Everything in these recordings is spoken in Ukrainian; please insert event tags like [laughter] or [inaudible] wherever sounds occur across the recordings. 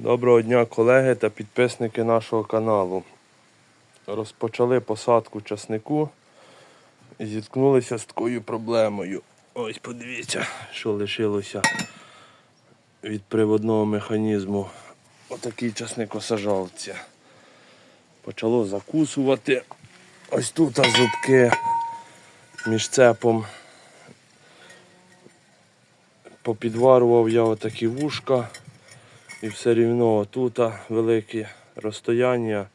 Доброго дня, колеги та підписники нашого каналу. Розпочали посадку часнику і зіткнулися з такою проблемою. Ось подивіться, що лишилося від приводного механізму. Отакий часникосажалці. Почало закусувати. Ось тут зубки між цепом. Попідварував я отакі вушка. І все рівно тут велике розстояння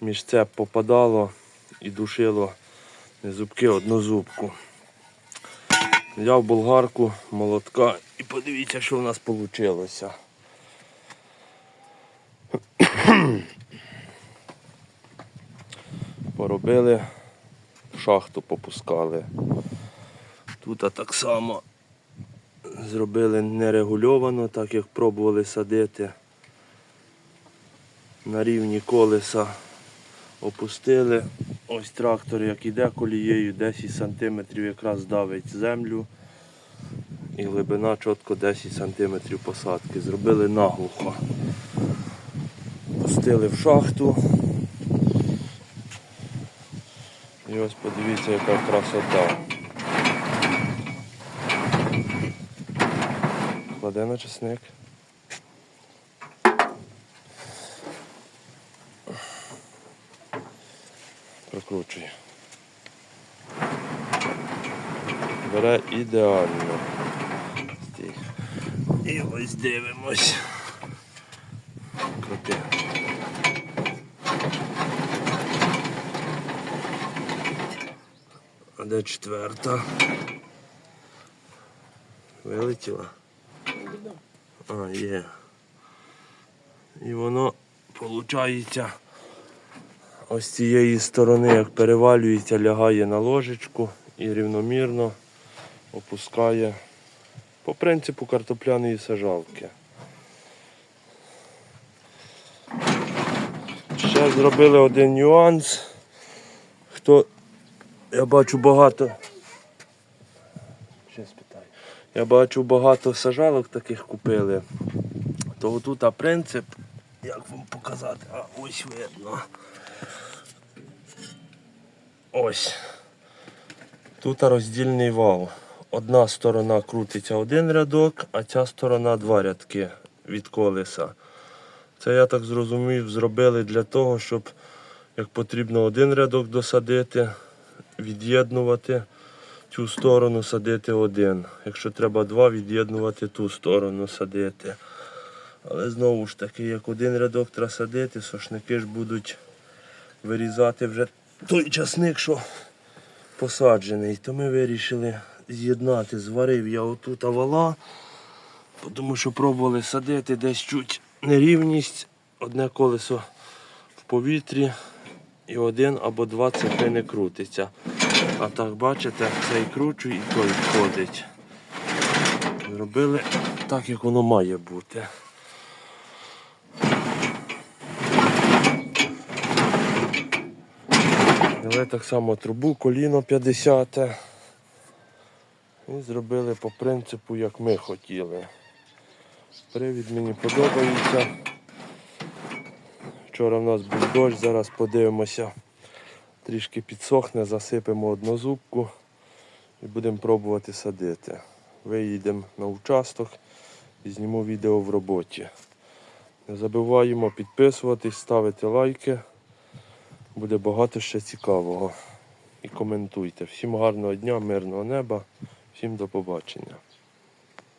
між цеп попадало і душило зубки одну зубку. Взяв болгарку, молотка і подивіться, що в нас вийшло. [coughs] Поробили, шахту попускали. Тут так само зробили нерегульовано, так як пробували садити. На рівні колеса опустили. Ось трактор, як іде колією, 10 см якраз давить землю. І глибина чітко 10 см посадки. Зробили наглухо. Пустили в шахту. І ось подивіться, яка красота. Кладе на чесник. Прокручує. Бере ідеально. І ось дивимось. Крути. А де четверта? Вилетіла? А, є. І воно виходить ось з цієї сторони, як перевалюється, лягає на ложечку і рівномірно опускає по принципу картопляної сажалки. Ще зробили один нюанс. Хто я бачу багато. Спитаю. Я бачу багато сажалок таких купили. То тут принцип, як вам показати, а ось видно. Ось. Тут роздільний вал. Одна сторона крутиться один рядок, а ця сторона два рядки від колеса. Це я так зрозумів, зробили для того, щоб як потрібно один рядок досадити, від'єднувати цю сторону садити один. Якщо треба два, від'єднувати ту сторону садити. Але знову ж таки, як один рядок треба садити, сошники ж будуть вирізати вже той часник, що посаджений. То ми вирішили з'єднати. Зварив я отут вала, тому що пробували садити десь чуть нерівність, одне колесо в повітрі і один або два цепи не крутиться. А так бачите, цей кручу і той входить. Зробили так, як воно має бути. Взяли так само трубу, коліно 50. І зробили по принципу, як ми хотіли. Привід мені подобається. Вчора в нас був дощ, зараз подивимося. Трішки підсохне, засипемо однозубку і будемо пробувати садити. Виїдемо на участок і зніму відео в роботі. Не забуваємо підписуватись, ставити лайки. Буде багато ще цікавого. І коментуйте. Всім гарного дня, мирного неба, всім до побачення.